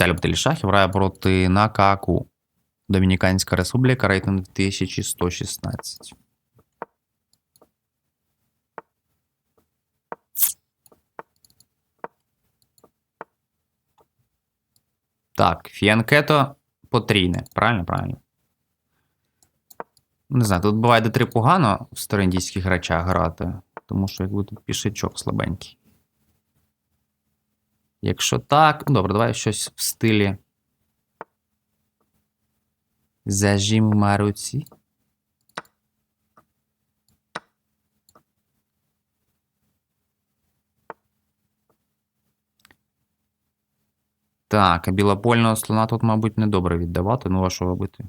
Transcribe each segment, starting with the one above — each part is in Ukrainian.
Віталій Птелішах грає проти Накаку. Домініканська Республіка, рейтинг 1116. Так, Фіанкето потрійне. Правильно, правильно. Не знаю, тут буває де три погано в староіндійських речах грати, тому що якби тут пішечок слабенький. Якщо так, ну добре, давай щось в стилі. Зажим Маруці. Так, а білопольного слона тут, мабуть, недобре віддавати. Ну, а що робити?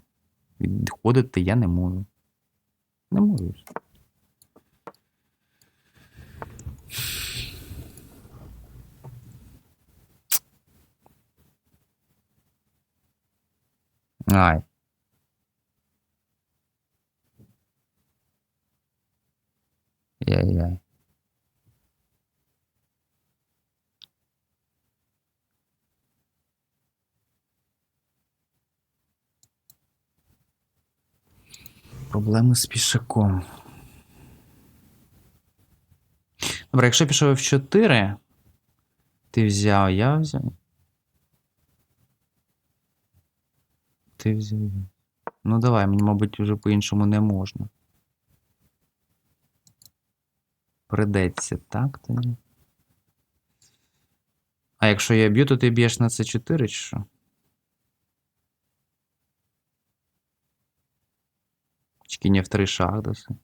Відходити я не можу. Не можу. Ай. Яй-яй. Проблеми з пішаком. Добре, якщо пішов в 4, ти взяв, я взяв. Ти взяв. Ну давай, мені, мабуть, вже по-іншому не можна. Придеться, так? Тоді? А якщо я б'ю, то ти б'єш на це 4 чи що? Чекіння в три шах досить.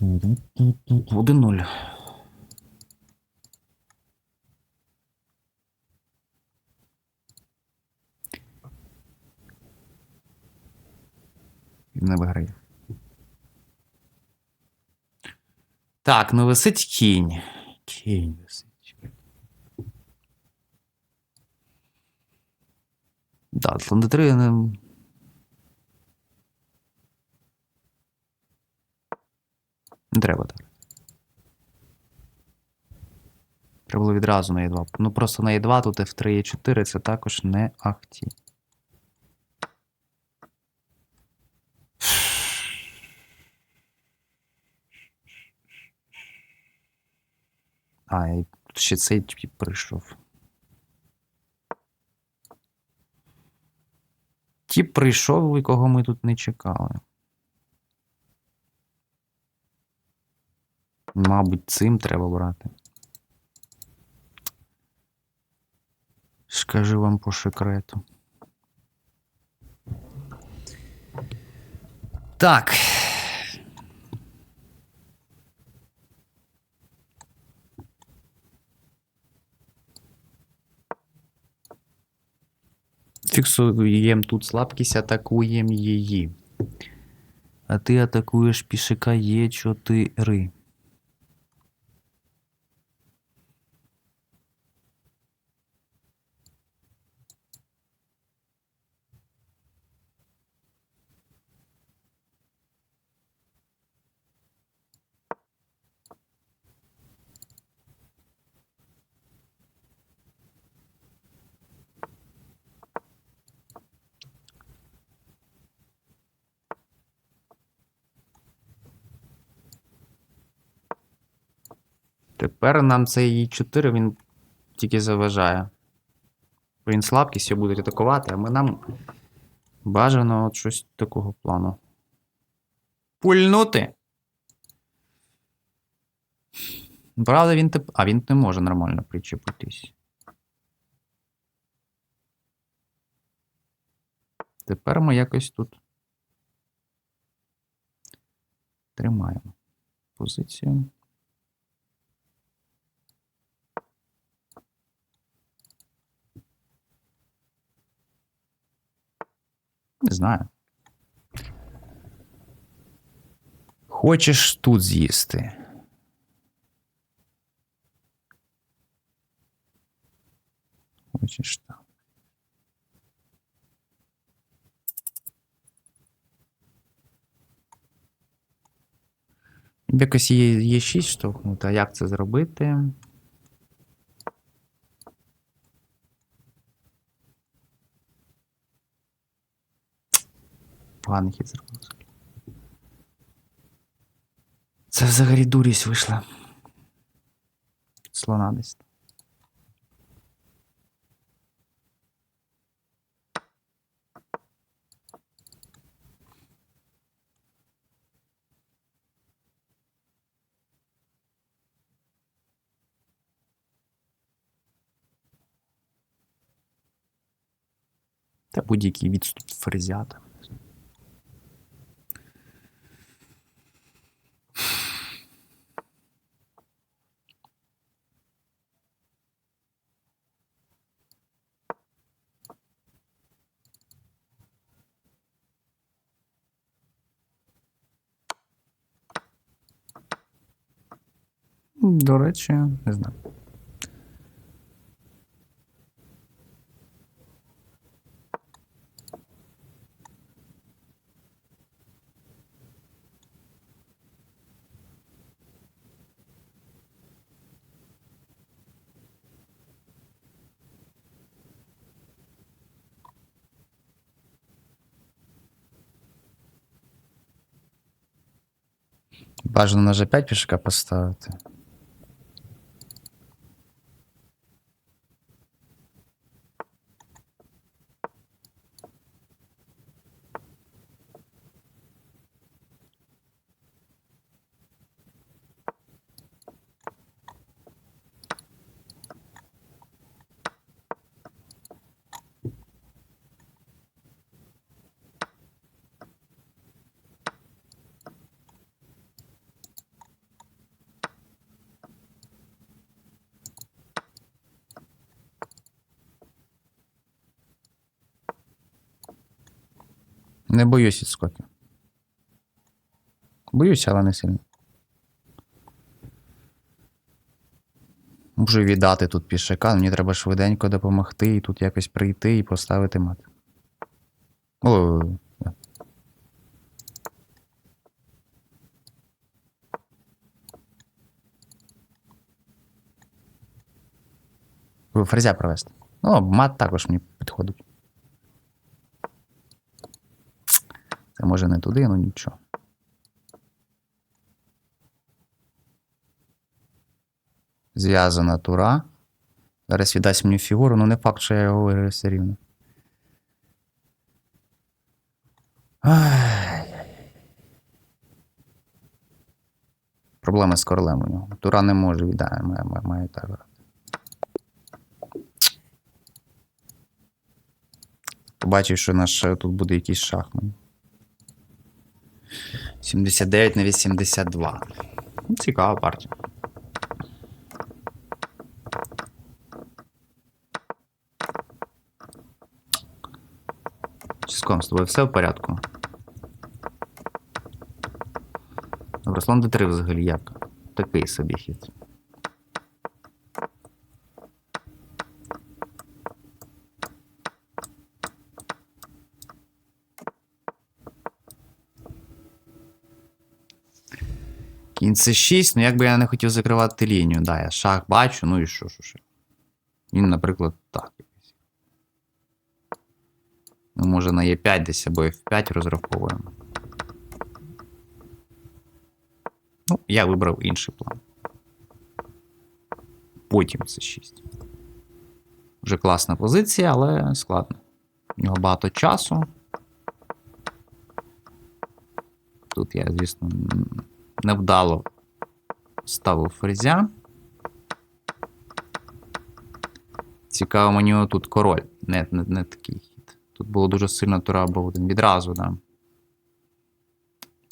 1-0. Не виграє. Так, ну висить кінь. Кінь висить. Да, слон d3. Не треба так. Треба було відразу на Е2. Ну просто на Е2, тут F3 Е4 це також не ахті. А, і ще цей прийшов. Тіп прийшов, якого ми тут не чекали. Мабуть, цим треба брати. Скажу вам по секрету. Так. Фіксуємо тут слабкість, атакуємо її. А ти атакуєш пішака Е4. Тепер нам цей Е4 він тільки заважає. Він слабкістю будуть атакувати, а ми нам бажано от щось такого плану. Пульнути. Правда, він теп... А, він не може нормально причепитись. Тепер ми якось тут тримаємо позицію. Не знаю. Хочеш тут з'їсти? Хочеш там. Якось є, є 6 штовхнути, а як це зробити? Поганий хід зробив. Це взагалі дурість вийшла. Слона десь. Та будь-який відступ ферзята. До речі, не знаю. Бажано на G5 пішка поставити. Не боюсь відскоків. Боюся, але не сильно. Можу віддати тут пішака, мені треба швиденько допомогти і тут якось прийти і поставити мат. О, Ферзя провести. Ну, мат також мені підходить. Може не туди, ну нічого. Зв'язана тура. Зараз віддасть мені фігуру, ну не факт, що я його виграю все рівно. Ай. Проблема з королем у нього. Тура не може віддати, має, має, має так грати. Побачив, що наш тут буде якийсь шах мені. 79 на 82. Ну, Цікава партія. Чиском, з тобою все в порядку? Слон d3 взагалі як? Такий собі хід. Кінь це 6, ну якби я не хотів закривати лінію. Да, я шах бачу, ну і що, що, що. Він, наприклад, так. Ну, може на Е5 десь або F5 розраховуємо. Ну, я вибрав інший план. Потім це 6. Вже класна позиція, але складно. У нього багато часу. Тут я, звісно, невдало ставив фрезя. Цікаво, мені тут король. Не, не, не такий хід. Тут було дуже сильно тура один. Відразу, да.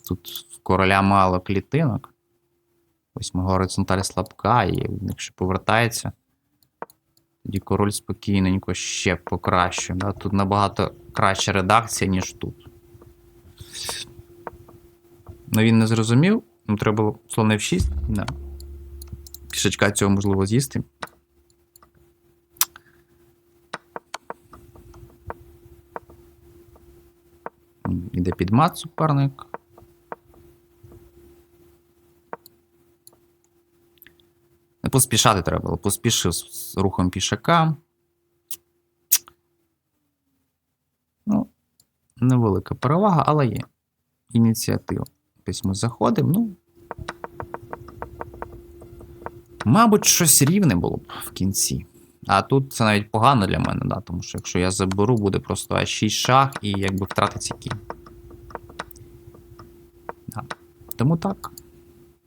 Тут в короля мало клітинок. Ось мого горизонталь слабка, і якщо повертається, тоді король спокійненько ще покращує. Да? Тут набагато краща редакція, ніж тут. Ну він не зрозумів. Ну, треба було слон F6. Да. Пішачка цього можливо з'їсти. Іде під мат суперник. Не поспішати треба було. Поспішив з рухом пішака. Ну, невелика перевага, але є. Ініціатива. Ось ми заходимо, ну. Мабуть, щось рівне було б в кінці. А тут це навіть погано для мене, да, тому що якщо я заберу, буде просто а 6 шах і якби втратиться кінь. Да. Тому так.